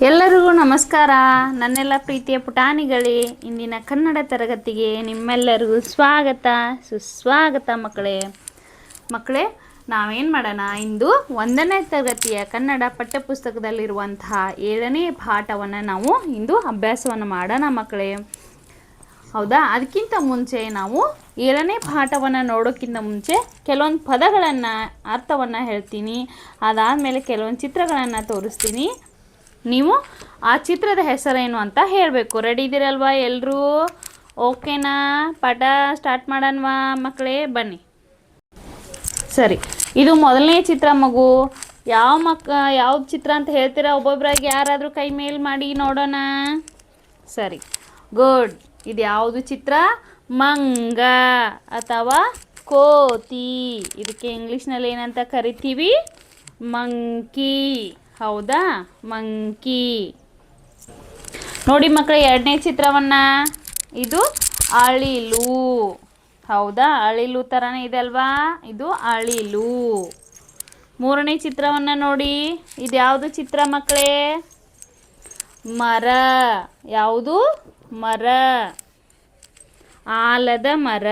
ಎಲ್ಲರಿಗೂ ನಮಸ್ಕಾರ. ನನ್ನೆಲ್ಲ ಪ್ರೀತಿಯ ಪುಟಾಣಿಗಳೇ. ಇಂದಿನ ಕನ್ನಡ ತರಗತಿಗೆ ನಿಮ್ಮೆಲ್ಲರಿಗೂ ಸ್ವಾಗತ, ಸುಸ್ವಾಗತ ಮಕ್ಕಳೇ. ಮಕ್ಕಳೇ, ನಾವೇನು ಮಾಡೋಣ? ಇಂದು ಒಂದನೇ ತರಗತಿಯ ಕನ್ನಡ ಪಠ್ಯಪುಸ್ತಕದಲ್ಲಿರುವಂತಹ ಏಳನೇ ಪಾಠವನ್ನು ನಾವು ಇಂದು ಅಭ್ಯಾಸವನ್ನು ಮಾಡೋಣ ಮಕ್ಕಳೇ. ಹೌದಾ? ಅದಕ್ಕಿಂತ ಮುಂಚೆ ನಾವು ಏಳನೇ ಪಾಠವನ್ನು ನೋಡೋಕ್ಕಿಂತ ಮುಂಚೆ ಕೆಲವೊಂದು ಪದಗಳನ್ನು ಅರ್ಥವನ್ನು ಹೇಳ್ತೀನಿ. ಅದಾದಮೇಲೆ ಕೆಲವೊಂದು ಚಿತ್ರಗಳನ್ನು ತೋರಿಸ್ತೀನಿ. ನೀವು ಆ ಚಿತ್ರದ ಹೆಸರೇನು ಅಂತ ಹೇಳಬೇಕು. ರೆಡಿ ಇದ್ದೀರಲ್ವಾ ಎಲ್ಲರೂ ಓಕೆನಾ ಪಾಠ ಸ್ಟಾರ್ಟ್ ಮಾಡೋಣವಾ ಮಕ್ಕಳೇ ಬನ್ನಿ. ಸರಿ. ಇದು ಮೊದಲನೇ ಚಿತ್ರ ಮಗು. ಯಾವ ಮಕ್, ಯಾವ ಚಿತ್ರ ಅಂತ ಹೇಳ್ತೀರಾ? ಒಬ್ಬೊಬ್ಬರಾಗಿ ಯಾರಾದರೂ ಕೈ ಮೇಲ್ ಮಾಡಿ ನೋಡೋಣ. ಸರಿ. ಗುಡ್ ಇದು ಯಾವುದು ಚಿತ್ರ? ಮಂಗ ಅಥವಾ ಕೋತಿ. ಇದಕ್ಕೆ ಇಂಗ್ಲೀಷ್ನಲ್ಲಿ ಏನಂತ ಕರಿತೀವಿ? ಮಂಕಿ ಹೌದಾ? ಮಂಕಿ. ನೋಡಿ ಮಕ್ಕಳ ಎರಡನೇ ಚಿತ್ರವನ್ನು. ಇದು ಅಳಿಲು. ಹೌದಾ? ಅಳಿಲು ಥರನೇ ಇದೆ ಅಲ್ವಾ? ಇದು ಅಳಿಲು. ಮೂರನೇ ಚಿತ್ರವನ್ನು ನೋಡಿ. ಇದು ಯಾವುದು ಚಿತ್ರ ಮಕ್ಕಳೇ ಮರ. ಯಾವುದು? ಮರ. ಆಲದ ಮರ.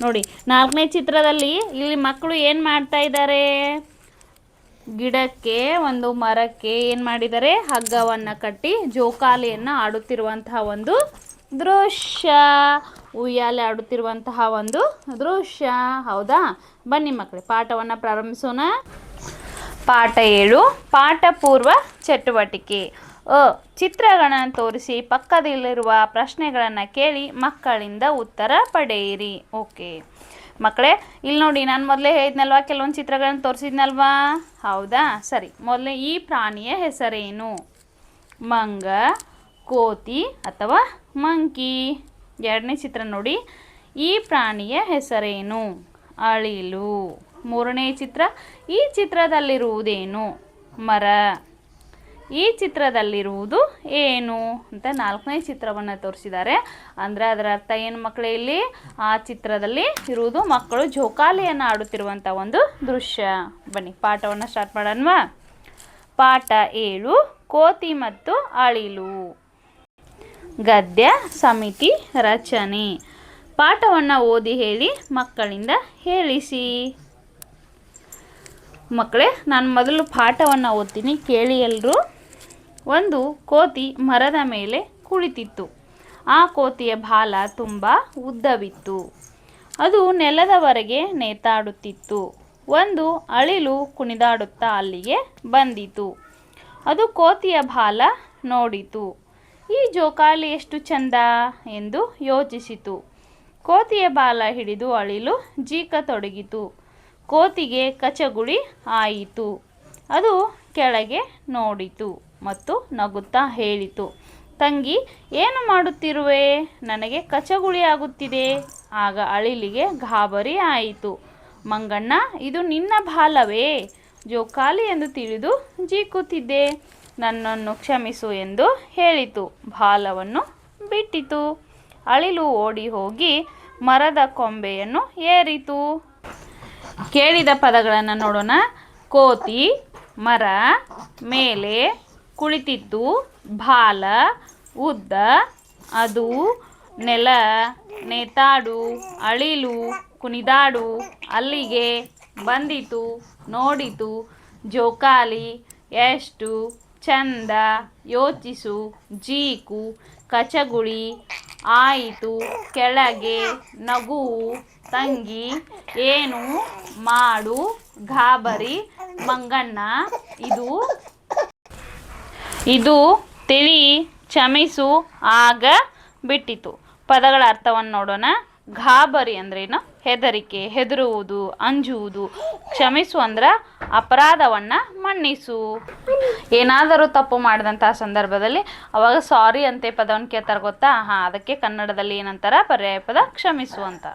ನೋಡಿ, ನಾಲ್ಕನೇ ಚಿತ್ರದಲ್ಲಿ ಇಲ್ಲಿ ಮಕ್ಕಳು ಏನು ಮಾಡ್ತಾ ಇದ್ದಾರೆ? ಗಿಡಕ್ಕೆ, ಒಂದು ಮರಕ್ಕೆ ಏನು ಮಾಡಿದ್ದಾರೆ ಹಗ್ಗವನ್ನು ಕಟ್ಟಿ ಜೋಕಾಲಿಯನ್ನು ಆಡುತ್ತಿರುವಂತಹ ಒಂದು ದೃಶ್ಯ. ಉಯ್ಯಾಲೆ ಆಡುತ್ತಿರುವಂತಹ ಒಂದು ದೃಶ್ಯ. ಹೌದಾ? ಬನ್ನಿ ಮಕ್ಕಳೇ, ಪಾಠವನ್ನು ಪ್ರಾರಂಭಿಸೋಣ. ಪಾಠ ಏಳು ಪಾಠ ಪೂರ್ವ ಚಟುವಟಿಕೆ. ಅ, ಚಿತ್ರಗಳನ್ನು ತೋರಿಸಿ ಪಕ್ಕದಲ್ಲಿರುವ ಪ್ರಶ್ನೆಗಳನ್ನು ಕೇಳಿ ಮಕ್ಕಳಿಂದ ಉತ್ತರ ಪಡೆಯಿರಿ. ಓಕೆ. ಮಕ್ಕಳೇ ಇಲ್ಲಿ ನೋಡಿ, ನಾನು ಮೊದಲೇ ಹೇಳಿದ್ನಲ್ವಾ, ಕೆಲವೊಂದು ಚಿತ್ರಗಳನ್ನು ತೋರಿಸಿದ್ನಲ್ವಾ? ಹೌದಾ? ಸರಿ, ಮೊದಲೇ ಈ ಪ್ರಾಣಿಯ ಹೆಸರೇನು? ಮಂಗ, ಕೋತಿ ಅಥವಾ ಮಂಕಿ? ಎರಡನೇ ಚಿತ್ರ ನೋಡಿ, ಈ ಪ್ರಾಣಿಯ ಹೆಸರೇನು? ಅಳಿಲು. ಮೂರನೇ ಚಿತ್ರ, ಈ ಚಿತ್ರದಲ್ಲಿರುವುದೇನು? ಮರ. ಈ ಚಿತ್ರದಲ್ಲಿರುವುದು ಏನು ಅಂತ ನಾಲ್ಕನೇ ಚಿತ್ರವನ್ನು ತೋರಿಸಿದ್ದಾರೆ. ಅಂದರೆ ಅದರ ಅರ್ಥ ಏನು ಮಕ್ಕಳೇ ಇಲ್ಲಿ? ಆ ಚಿತ್ರದಲ್ಲಿ ಇರುವುದು ಮಕ್ಕಳು ಜೋಕಾಲಿಯನ್ನು ಆಡುತ್ತಿರುವಂಥ ಒಂದು ದೃಶ್ಯ. ಬನ್ನಿ, ಪಾಠವನ್ನು ಸ್ಟಾರ್ಟ್ ಮಾಡೋಣವಾ? ಪಾಠ ಏಳು, ಕೋತಿ ಮತ್ತು ಅಳಿಲು. ಗದ್ಯ ಸಮಿತಿ ರಚನೆ. ಪಾಠವನ್ನು ಓದಿ ಹೇಳಿ ಮಕ್ಕಳಿಂದ ಹೇಳಿಸಿ. ಮಕ್ಕಳೇ, ನಾನು ಮೊದಲು ಪಾಠವನ್ನು ಓದ್ತೀನಿ, ಕೇಳಿ ಎಲ್ಲರೂ ಒಂದು ಕೋತಿ ಮರದ ಮೇಲೆ ಕುಳಿತಿತ್ತು. ಆ ಕೋತಿಯ ಬಾಲ ತುಂಬ ಉದ್ದವಿತ್ತು. ಅದು ನೆಲದವರೆಗೆ ನೇತಾಡುತ್ತಿತ್ತು. ಒಂದು ಅಳಿಲು ಕುಣಿದಾಡುತ್ತಾ ಅಲ್ಲಿಗೆ ಬಂದಿತು. ಅದು ಕೋತಿಯ ಬಾಲ ನೋಡಿತು. ಈ ಜೋಕಾಲಿ ಎಷ್ಟು ಚಂದ ಎಂದು ಯೋಚಿಸಿತು. ಕೋತಿಯ ಬಾಲ ಹಿಡಿದು ಅಳಿಲು ಜೀಕ ತೊಡಗಿತು. ಕೋತಿಗೆ ಕಚಗುಳಿ ಆಯಿತು. ಅದು ಕೆಳಗೆ ನೋಡಿತು. ಮತ್ತು ನಗುತ್ತಾ ಹೇಳಿತು. ತಂಗಿ, ಏನು ಮಾಡುತ್ತಿರುವೆ? ನನಗೆ ಕಚಗುಳಿ ಆಗುತ್ತಿದೆ. ಆಗ ಅಳಿಲಿಗೆ ಗಾಬರಿ ಆಯಿತು. ಮಂಗಣ್ಣ, ಇದು ನಿನ್ನ ಬಾಲವೇ? ಜೋಕಾಲಿ ಎಂದು ತಿಳಿದು ಜೀಕುತ್ತಿದ್ದೆ. ನನ್ನನ್ನು ಕ್ಷಮಿಸು ಎಂದು ಹೇಳಿತು. ಬಾಲವನ್ನು ಬಿಟ್ಟಿತು. ಅಳಿಲು ಓಡಿ ಹೋಗಿ ಮರದ ಕೊಂಬೆಯನ್ನು ಏರಿತು. ಕೇಳಿದ ಪದಗಳನ್ನು ನೋಡೋಣ. ಕೋತಿ, ಮರ, ಮೇಲೆ ಕುಳಿತಿತ್ತು ಬಾಲ, ಉದ್ದ, ಅದು, ನೆಲ, ನೇತಾಡು, ಅಳಿಲು, ಕುಣಿದಾಡು, ಅಲ್ಲಿಗೆ ಬಂದಿತು, ನೋಡಿತು, ಜೋಕಾಲಿ, ಎಷ್ಟು, ಚಂದ, ಯೋಚಿಸು, ಜೀಕು, ಕಚಗುಳಿ, ಆಯಿತು, ಕೆಳಗೆ ನಗುವು, ತಂಗಿ, ಏನು ಮಾಡು, ಗಾಬರಿ, ಮಂಗಣ್ಣ, ಇದು ಇದು ತಿಳಿ ಕ್ಷಮಿಸು ಆಗ ಬಿಟ್ಟಿತು. ಪದಗಳ ಅರ್ಥವನ್ನು ನೋಡೋಣ. ಗಾಬರಿ ಅಂದ್ರೇನು? ಹೆದರಿಕೆ, ಹೆದರುವುದು, ಅಂಜುವುದು. ಕ್ಷಮಿಸು ಅಂದ್ರೆ ಅಪರಾಧವನ್ನು ಮನ್ನಿಸು. ಏನಾದರೂ ತಪ್ಪು ಮಾಡಿದಂತಹ ಸಂದರ್ಭದಲ್ಲಿ ಅವಾಗ ಸಾರಿ ಅಂತೆ ಪದವನ್ನು ಕೇಳ್ತಾರೆ ಗೊತ್ತಾ? ಹಾ, ಅದಕ್ಕೆ ಕನ್ನಡದಲ್ಲಿ ಏನಂತಾರ? ಪರ್ಯಾಯ ಪದ ಕ್ಷಮಿಸು ಅಂತ.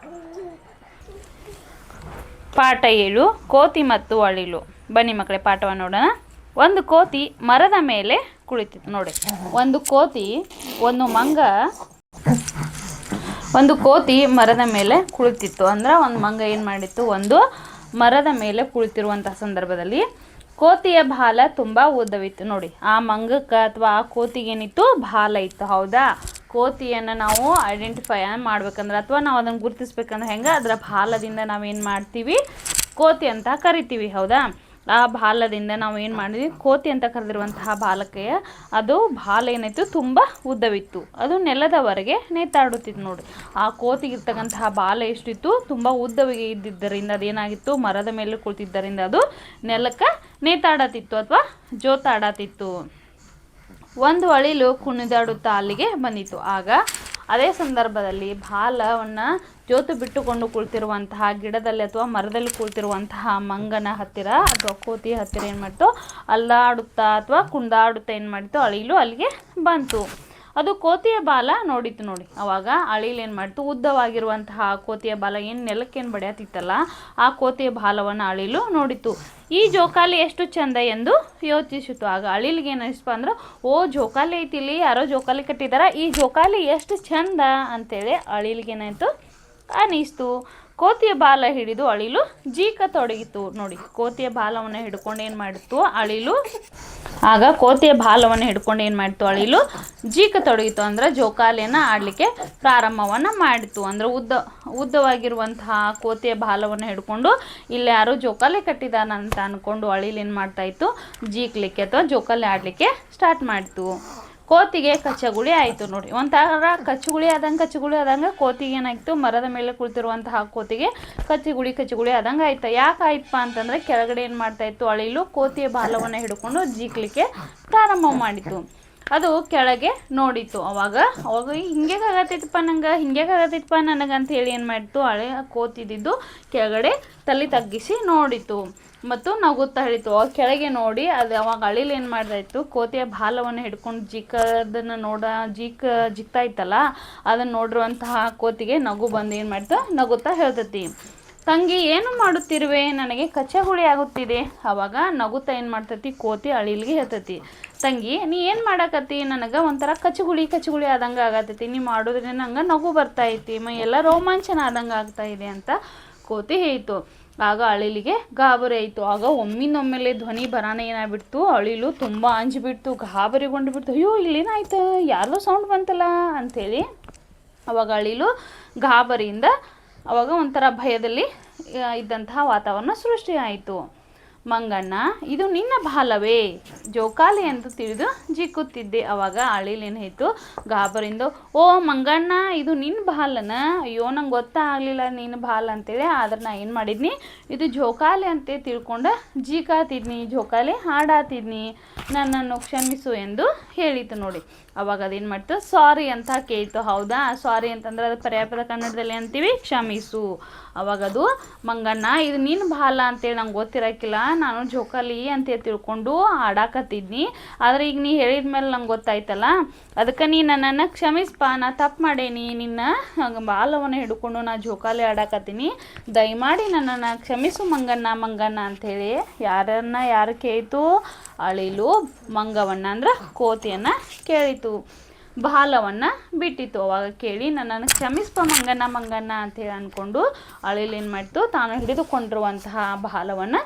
ಪಾಠ ಏಳು, ಕೋತಿ ಮತ್ತು ಅಳಿಲು. ಬನ್ನಿ ಮಕ್ಕಳೇ, ಪಾಠವನ್ನು ನೋಡೋಣ. ಒಂದು ಕೋತಿ ಮರದ ಮೇಲೆ ಕುಳಿತಿತ್ತು, ನೋಡಿ. ಒಂದು ಕೋತಿ, ಒಂದು ಮಂಗ, ಒಂದು ಕೋತಿ ಮರದ ಮೇಲೆ ಕುಳಿತಿತ್ತು. ಅಂದ್ರೆ ಒಂದು ಮಂಗ ಏನು ಮಾಡಿತ್ತು? ಒಂದು ಮರದ ಮೇಲೆ ಕುಳಿತಿರುವಂತಹ ಸಂದರ್ಭದಲ್ಲಿ ಕೋತಿಯ ಬಾಲ ತುಂಬ ಉದ್ದವಿತ್ತು. ನೋಡಿ, ಆ ಮಂಗಕ್ಕೆ ಅಥವಾ ಆ ಕೋತಿಗೇನಿತ್ತು? ಬಾಲ ಇತ್ತು. ಹೌದಾ? ಕೋತಿಯನ್ನು ನಾವು ಐಡೆಂಟಿಫೈ ಮಾಡ್ಬೇಕಂದ್ರೆ ಅಥವಾ ನಾವು ಅದನ್ನು ಗುರುತಿಸ್ಬೇಕಂದ್ರೆ ಹೆಂಗೆ? ಅದರ ಬಾಲದಿಂದ ನಾವೇನು ಮಾಡ್ತೀವಿ? ಕೋತಿ ಅಂತ ಕರಿತೀವಿ. ಹೌದಾ? ಆ ಬಾಲದಿಂದ ನಾವು ಏನು ಮಾಡಿದ್ವಿ? ಕೋತಿ ಅಂತ ಕರೆದಿರುವಂತಹ ಬಾಲಕ್ಕೆ ಅದು ಬಾಲ ಏನಾಯಿತು? ತುಂಬ ಉದ್ದವಿತ್ತು. ಅದು ನೆಲದವರೆಗೆ ನೇತಾಡುತ್ತಿತ್ತು ನೋಡಿ ಆ ಕೋತಿಗಿರ್ತಕ್ಕಂತಹ ಬಾಲ ಎಷ್ಟಿತ್ತು? ತುಂಬ ಉದ್ದವಿಗೆ ಇದ್ದಿದ್ದರಿಂದ ಅದೇನಾಗಿತ್ತು ಮರದ ಮೇಲೆ ಕುಳಿತಿದ್ದರಿಂದ ಅದು ನೆಲಕ್ಕೆ ನೇತಾಡತಿತ್ತು ಅಥವಾ ಜೋತಾಡತಿತ್ತು. ಒಂದು ಅಳಿಲು ಕುಣಿದಾಡುತ್ತಾ ಅಲ್ಲಿಗೆ ಬಂದಿತ್ತು. ಆಗ ಅದೇ ಸಂದರ್ಭದಲ್ಲಿ ಬಾಲವನ್ನು ಜೋತು ಬಿಟ್ಟುಕೊಂಡು ಕುಳಿತಿರುವಂತಹ ಗಿಡದಲ್ಲಿ ಅಥವಾ ಮರದಲ್ಲಿ ಕುಳಿತಿರುವಂತಹ ಮಂಗನ ಹತ್ತಿರ ಅಥವಾ ಕೋತಿ ಹತ್ತಿರ ಏನು ಮಾಡ್ತು ಅಲ್ಲಾಡುತ್ತಾ ಅಥವಾ ಕುಂದಾಡುತ್ತಾ ಏನು ಮಾಡಿತು ಅಳಿಲು ಅಲ್ಲಿಗೆ ಬಂತು. ಅದು ಕೋತಿಯ ಬಾಲ ನೋಡಿತ್ತು ನೋಡಿ. ಅವಾಗ ಅಳಿಲು ಏನು ಮಾಡ್ತು? ಉದ್ದವಾಗಿರುವಂತಹ ಕೋತಿಯ ಬಾಲ ಏನು ನೆಲಕ್ಕೇನು ಬಡಿಯತ್ತಿತ್ತಲ್ಲ, ಆ ಕೋತಿಯ ಬಾಲವನ್ನು ಅಳಿಲು ನೋಡಿತು ಈ ಜೋಕಾಲಿ ಎಷ್ಟು ಚಂದ ಎಂದು ಯೋಚಿಸಿತು. ಆಗ ಅಳಿಲಿಗೆ ಏನು ಅನಿಸ್ಪ ಅಂದ್ರೆ, ಓ ಜೋಕಾಲಿ ಐತಿ ಇಲ್ಲಿ, ಯಾರೋ ಜೋಕಾಲಿ ಕಟ್ಟಿದಾರ, ಈ ಜೋಕಾಲಿ ಎಷ್ಟು ಚಂದ ಅಂತೇಳಿ ಅಳಿಲಿಗೆ ಏನಾಯ್ತು? ಅನಿಸ್ತು. ಕೋತಿಯ ಬಾಲ ಹಿಡಿದು ಅಳಿಲು ಜೀಕ ತೊಡಗಿತು. ನೋಡಿ, ಕೋತಿಯ ಬಾಲವನ್ನು ಹಿಡ್ಕೊಂಡು ಏನು ಮಾಡಿತು? ಅಳಿಲು. ಆಗ ಕೋತಿಯ ಬಾಲವನ್ನು ಹಿಡ್ಕೊಂಡು ಏನು ಮಾಡಿತು? ಅಳಿಲು ಜೀಕ ತೊಡಗಿತು. ಅಂದ್ರೆ ಜೋಕಾಲಿಯನ್ನು ಆಡಲಿಕ್ಕೆ ಪ್ರಾರಂಭವನ್ನು ಮಾಡಿತು. ಅಂದ್ರೆ ಉದ್ದ, ಉದ್ದವಾಗಿರುವಂತಹ ಕೋತಿಯ ಬಾಲವನ್ನು ಹಿಡ್ಕೊಂಡು ಇಲ್ಲಿ ಯಾರು ಜೋಕಾಲಿ ಕಟ್ಟಿದಾನ ಅಂತ ಅಂದ್ಕೊಂಡು ಅಳಿಲು ಏನು ಮಾಡ್ತಾ ಇತ್ತು? ಜೀಕ್ಲಿಕ್ಕೆ ಅಥವಾ ಜೋಕಾಲಿ ಆಡಲಿಕ್ಕೆ ಸ್ಟಾರ್ಟ್ ಮಾಡಿತು. ಕೋತಿಗೆ ಕಚ್ಚಗುಳಿ ಆಯಿತು ನೋಡಿ. ಒಂಥರ ಕಚ್ಚುಗುಳಿ ಆದಂಗೆ ಕಚ್ಚುಗುಳಿ ಆದಂಗೆ ಕೋತಿಗೆ ಏನಾಯಿತು? ಮರದ ಮೇಲೆ ಕುಳಿತಿರುವಂತಹ ಕೋತಿಗೆ ಕಚ್ಚಿಗುಳಿ ಕಚ್ಚುಗುಳಿ ಆದಂಗೆ ಆಯ್ತು. ಯಾಕೆ ಆಯ್ತಪ್ಪ ಅಂತಂದರೆ ಕೆಳಗಡೆ ಏನು ಮಾಡ್ತಾ ಇತ್ತು? ಅಳಿಲು ಕೋತಿಯ ಬಾಲವನ್ನು ಹಿಡ್ಕೊಂಡು ಜೀಕ್ಲಿಕ್ಕೆ ಪ್ರಾರಂಭ ಮಾಡಿತು. ಅದು ಕೆಳಗೆ ನೋಡಿತ್ತು ಅವಾಗ. ಅವಾಗ ಹಿಂಗೆ ಆಗತ್ತೈತಪ್ಪ ನಂಗೆ ಹಿಂಗೆ ಆಗತ್ತೈತಪ್ಪ ನನಗೆ ಅಂತ ಹೇಳಿ ಏನು ಮಾಡಿತು, ಹಳೆ ಕೋತಿದ್ದು ಕೆಳಗಡೆ ತಲೆ ತಗ್ಗಿಸಿ ನೋಡಿತು ಮತ್ತು ನಗುತ್ತಾ ಹೇಳಿತು ಅವಾಗ ಕೆಳಗೆ ನೋಡಿ, ಅದು ಅವಾಗ ಅಳಿಲಿ ಏನು ಮಾಡ್ತಾಯಿತ್ತು ಕೋತಿಯ ಬಾಲವನ್ನು ಹಿಡ್ಕೊಂಡು ಜಿಕ್ಕದನ್ನು ನೋಡ, ಜಿಕ್ ಜಿಕ್ತಾ ಇತ್ತಲ್ಲ ಅದನ್ನು ನೋಡಿರುವಂತಹ ಕೋತಿಗೆ ನಗು ಬಂದು ಏನು ಮಾಡ್ತು, ನಗುತ್ತಾ ಹೇಳ್ತೈತಿ. ತಂಗಿ, ಏನು ಮಾಡುತ್ತಿರುವೆ? ನನಗೆ ಕಚ್ಚಗುಳಿ ಆಗುತ್ತಿದೆ. ಅವಾಗ ನಗುತ್ತ ಏನು ಮಾಡ್ತತಿ? ಕೋತಿ ಅಳಿಲಿಗೆ ಹೇಳ್ತತಿ, ತಂಗಿ, ನೀ ಏನು ಮಾಡಕತ್ತಿ? ನನಗೆ ಒಂಥರ ಕಚ್ಚಗುಳಿ ಕಚ್ಚಗುಳಿ ಆದಂಗೆ ಆಗತ್ತೈತಿ ನೀ ಮಾಡೋದ್ರಿಂದ ನಂಗೆ ನಗು ಬರ್ತಾಯಿತಿ ಮೈ, ಎಲ್ಲ ರೋಮಾಂಚನ ಆದಂಗೆ ಆಗ್ತಾ ಇದೆ ಅಂತ ಕೋತಿ ಹೇಳ್ತು. ಆಗ ಅಳಿಲಿಗೆ ಗಾಬರಿ ಆಯಿತು. ಆಗ ಒಮ್ಮಿನೊಮ್ಮೆಲೆ ಧ್ವನಿ ಬರಾನ ಏನಾಗ್ಬಿಡ್ತು? ಅಳಿಲು ತುಂಬ ಅಂಜಿಬಿಡ್ತು ಗಾಬರಿಗೊಂಡು ಬಿಡ್ತು ಅಯ್ಯೋ, ಇಲ್ಲೇನಾಯ್ತು? ಯಾರ್ದೋ ಸೌಂಡ್ ಬಂತಲ್ಲ? ಅಂಥೇಳಿ ಅವಾಗ ಅಳಿಲು ಗಾಬರಿಯಿಂದ ಅವಾಗ ಒಂಥರ ಭಯದಲ್ಲಿ ಇದ್ದಂತಹ ವಾತಾವರಣ ಸೃಷ್ಟಿಯಾಯಿತು. ಮಂಗಣ್ಣ, ಇದು ನಿನ್ನ ಬಾಲವೇ? ಜೋಕಾಲಿ ಎಂದು ತಿಳಿದು ಜಿಕ್ಕುತ್ತಿದ್ದೆ. ಅವಾಗ ಅಳಿಲೇನಾಯಿತು ಗಾಬರಿಂದು, ಓ ಮಂಗಣ್ಣ, ಇದು ನಿನ್ನ ಬಾಲನ? ಅಯ್ಯೋ, ನಂಗೆ ಗೊತ್ತಾಗಲಿಲ್ಲ ನಿನ್ನ ಬಾಲ ಅಂತೇಳಿ. ಆದ್ರೆ ನಾ ಏನು ಮಾಡಿದ್ನಿ? ಇದು ಜೋಕಾಲಿ ಅಂತ ತಿಳ್ಕೊಂಡು ಜೀಕಾತಿದ್ನಿ. ಜೋಕಾಲಿ ಹಾಡಾತಿದ್ನಿ. ನನ್ನನ್ನು ಕ್ಷಮಿಸು ಎಂದು ಹೇಳಿತು ನೋಡಿ. ಅವಾಗ ಅದೇನು ಮಾಡ್ತು? ಸಾರಿ ಅಂತ ಕೇಳ್ತು. ಹೌದಾ? ಸಾರಿ ಅಂತಂದ್ರೆ ಅದು ಪರ್ಯಾಪದ ಕನ್ನಡದಲ್ಲಿ ಅಂತೀವಿ, ಕ್ಷಮಿಸು. ಅವಾಗ ಅದು, ಮಂಗಣ್ಣ, ಇದು ನಿನ್ನ ಬಾಲ ಅಂತೇಳಿ ನಂಗೆ ಗೊತ್ತಿರಕ್ಕಿಲ್ಲ ನಾನು ಜೋಕಾಲಿ ಅಂತ ತಿಳ್ಕೊಂಡು ಆಡಾಕತ್ತಿದ್ನಿ ಆದರೆ ಈಗ ನೀ ಹೇಳಿದ ಮೇಲೆ ನಂಗೆ ಗೊತ್ತಾಯ್ತಲ್ಲ? ಅದಕ್ಕೆ ನೀ ನನ್ನನ್ನು ಕ್ಷಮಿಸ್ಪ, ನಾ ತಪ್ಪು ಮಾಡೇನಿ, ನಿನ್ನ ಬಾಲವನ್ನು ಹಿಡ್ಕೊಂಡು ನಾ ಜೋಕಾಲಿ ಆಡಾಕತ್ತೀನಿ ದಯಮಾಡಿ ನನ್ನನ್ನು ಕ್ಷಮಿಸು ಮಂಗಣ್ಣ ಮಂಗಣ್ಣ ಅಂಥೇಳಿ ಯಾರನ್ನ ಯಾರು ಕೇಳಿತು? ಅಳಿಲು ಮಂಗವನ್ನ ಅಂದ್ರೆ ಕೋತಿಯನ್ನು ಕೇಳಿತು. ಬಾಲವನ್ನು ಬಿಟ್ಟಿತ್ತು ಅವಾಗ ಕೇಳಿ ನನ್ನನ್ನು ಕ್ಷಮಿಸ್ಪ, ಮಂಗಣ್ಣ ಮಂಗಣ್ಣ ಅಂತೇಳಿ ಅಂದ್ಕೊಂಡು ಅಳಿಲೇನು ಮಾಡ್ತು? ತಾನು ಹಿಡಿದುಕೊಂಡಿರುವಂತಹ ಬಾಲವನ್ನು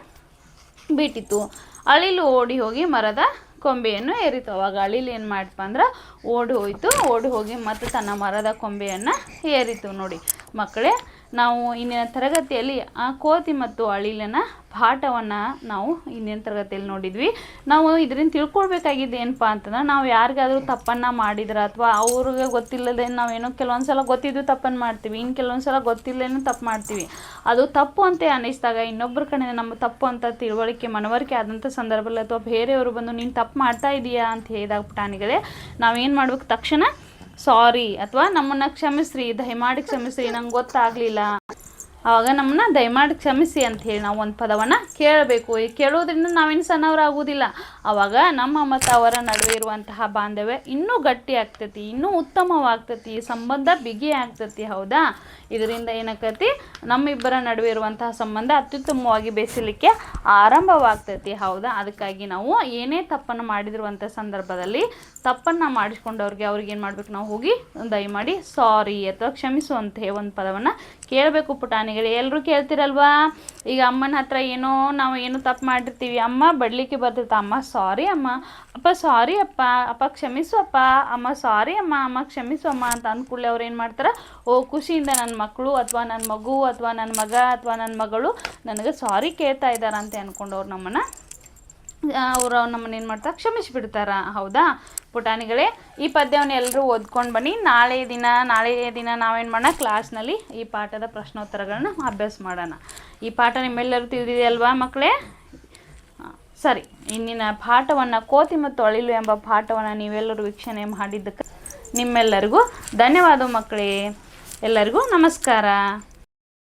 ಬಿಟ್ಟಿತ್ತು. ಅಳಿಲು ಓಡಿ ಹೋಗಿ ಮರದ ಕೊಂಬೆಯನ್ನು ಏರಿತು. ಅವಾಗ ಅಳಿಲು ಏನು ಮಾಡ್ತಪ್ಪ ಅಂದ್ರೆ ಓಡಿ ಹೋಯಿತು. ಓಡಿ ಹೋಗಿ ಮತ್ತೆ ತನ್ನ ಮರದ ಕೊಂಬೆಯನ್ನು ಏರಿತು ನೋಡಿ. ಮಕ್ಕಳೇ ನಾವು ಇಂದಿನ ತರಗತಿಯಲ್ಲಿ ಆ ಕೋತಿ ಮತ್ತು ಅಳಿಲನ ಪಾಠವನ್ನು ನಾವು ಇಂದಿನ ತರಗತಿಯಲ್ಲಿ ನೋಡಿದ್ವಿ. ನಾವು ಇದರಿಂದ ತಿಳ್ಕೊಳ್ಬೇಕಾಗಿದ್ದು ಏನಪ್ಪ ಅಂತಂದ್ರೆ, ನಾವು ಯಾರಿಗಾದರೂ ತಪ್ಪನ್ನು ಮಾಡಿದ್ರೆ ಅಥವಾ ಅವ್ರಿಗೆ ಗೊತ್ತಿಲ್ಲದೆ ನಾವೇನೋ ಕೆಲವೊಂದು ಸಲ ಗೊತ್ತಿದ್ದು ತಪ್ಪನ್ನು ಮಾಡ್ತೀವಿ ಇನ್ನು ಕೆಲವೊಂದು ಸಲ ಗೊತ್ತಿಲ್ಲದೇನೂ ತಪ್ಪು ಮಾಡ್ತೀವಿ. ಅದು ತಪ್ಪು ಅಂತ ಅನ್ನಿಸಿದಾಗ ಇನ್ನೊಬ್ಬರ ಕಡೆ ನಮ್ಮ ತಪ್ಪು ಅಂತ ತಿಳುವಳಿಕೆ, ಮನವರಿಕೆ ಆದಂಥ ಸಂದರ್ಭದಲ್ಲಿ ಅಥವಾ ಬೇರೆಯವರು ಬಂದು ನೀನು ತಪ್ಪು ಮಾಡ್ತಾ ಇದೀಯಾ ಅಂತ ಹೇಳಿದಾಗ ಪುಟಾಣಿಗಳೇ ನಾವೇನು ಮಾಡ್ಬೇಕು, ತಕ್ಷಣ ಸಾರಿ ಅಥವಾ ನಮ್ಮನ್ನು ಕ್ಷಮಿಸ್ರಿ, ದಯಮಾಡಿ ಕ್ಷಮಿಸ್ರಿ, ನಂಗೆ ಗೊತ್ತಾಗಲಿಲ್ಲ. ಆವಾಗ ನಮ್ಮನ್ನ ದಯಮಾಡಿ ಕ್ಷಮಿಸಿ ಅಂತ ಹೇಳಿ ನಾವು ಒಂದು ಪದವನ್ನು ಕೇಳಬೇಕು. ಈ ಕೇಳೋದ್ರಿಂದ ನಾವೇನು ಸಣ್ಣವರಾಗುವುದಿಲ್ಲ ಆವಾಗ ನಮ್ಮ ಮತ್ತು ಅವರ ನಡುವೆ ಇರುವಂತಹ ಬಾಂಧವ್ಯ ಇನ್ನೂ ಗಟ್ಟಿ ಆಗ್ತೈತಿ, ಇನ್ನೂ ಉತ್ತಮವಾಗ್ತೈತಿ, ಸಂಬಂಧ ಬಿಗಿ ಆಗ್ತೈತಿ, ಹೌದಾ? ಇದರಿಂದ ಏನಾಕತಿ? ನಮ್ಮಿಬ್ಬರ ನಡುವೆ ಇರುವಂತಹ ಸಂಬಂಧ ಅತ್ಯುತ್ತಮವಾಗಿ ಬೆಸಲಿಕ್ಕೆ ಆರಂಭವಾಗ್ತೈತಿ. ಹೌದಾ? ಅದಕ್ಕಾಗಿ ನಾವು ಏನೇ ತಪ್ಪನ್ನು ಮಾಡಿದಿರುವಂಥ ಸಂದರ್ಭದಲ್ಲಿ ತಪ್ಪನ್ನು ಮಾಡಿಸ್ಕೊಂಡವ್ರಿಗೆ ಅವ್ರಿಗೆ ಏನು ಮಾಡ್ಬೇಕು? ನಾವು ಹೋಗಿ ದಯಮಾಡಿ ಸಾರಿ ಅಥವಾ ಕ್ಷಮಿಸುವಂತೆ ಒಂದು ಪದವನ್ನು ಕೇಳಬೇಕು ಪುಟಾಣಿಗಳು. ಎಲ್ಲರೂ ಕೇಳ್ತಿರಲ್ವಾ? ಈಗ ಅಮ್ಮನ ಹತ್ರ ಏನೋ ನಾವು ಏನು ತಪ್ಪು ಮಾಡಿರ್ತೀವಿ. ಅಮ್ಮ ಬಡ್ಲಿಕ್ಕೆ ಬರ್ತಿರ್ತಾ. ಅಮ್ಮ ಸಾರಿ ಅಮ್ಮ. ಅಪ್ಪ ಸಾರಿ ಅಪ್ಪ. ಅಪ್ಪ ಕ್ಷಮಿಸು ಅಪ್ಪ. ಅಮ್ಮ ಸಾರಿ ಅಮ್ಮ. ಅಮ್ಮ ಕ್ಷಮಿಸು ಅಮ್ಮ ಅಂತ ಅಂದ್ಕೂಡಲೇ ಅವ್ರು ಏನು ಮಾಡ್ತಾರೆ? ಓ, ಖುಷಿಯಿಂದ ನನ್ನ ಮಕ್ಕಳು ಅಥವಾ ನನ್ನ ಮಗು ಅಥವಾ ನನ್ನ ಮಗ ಅಥವಾ ನನ್ನ ಮಗಳು ನನಗೆ ಸಾರಿ ಕೇಳ್ತಾ ಇದ್ದಾರೆ ಅಂತ ಅಂದ್ಕೊಂಡು ಅವ್ರು ನಮ್ಮನ್ನು ಅವರು ನಮ್ಮನ್ನ ಏನು ಮಾಡ್ತಾರೆ? ಕ್ಷಮಿಸಿಬಿಡ್ತಾರ. ಹೌದಾ? ಪುಟಾಣಿಗಳೇ, ಈ ಪದ್ಯವನ್ನು ಎಲ್ಲರೂ ಓದ್ಕೊಂಡು ಬನ್ನಿ. ನಾಳೆ ದಿನ ನಾಳೆ ದಿನ ನಾವೇನು ಮಾಡೋಣ? ಕ್ಲಾಸ್ನಲ್ಲಿ ಈ ಪಾಠದ ಪ್ರಶ್ನೋತ್ತರಗಳನ್ನ ಅಭ್ಯಾಸ ಮಾಡೋಣ. ಈ ಪಾಠ ನಿಮ್ಮೆಲ್ಲರೂ ತಿಳಿದಿದೆ ಅಲ್ವಾ ಮಕ್ಕಳೇ? ಸರಿ. ಇಂದಿನ ಪಾಠವನ್ನು ಕೋತಿ ಮತ್ತು ಅಳಿಲು ಎಂಬ ಪಾಠವನ್ನು ನೀವೆಲ್ಲರೂ ವೀಕ್ಷಣೆ ಮಾಡಿದ್ದಕ್ಕೆ ನಿಮ್ಮೆಲ್ಲರಿಗೂ ಧನ್ಯವಾದ ಮಕ್ಕಳೇ. ಎಲ್ಲರಿಗೂ ನಮಸ್ಕಾರ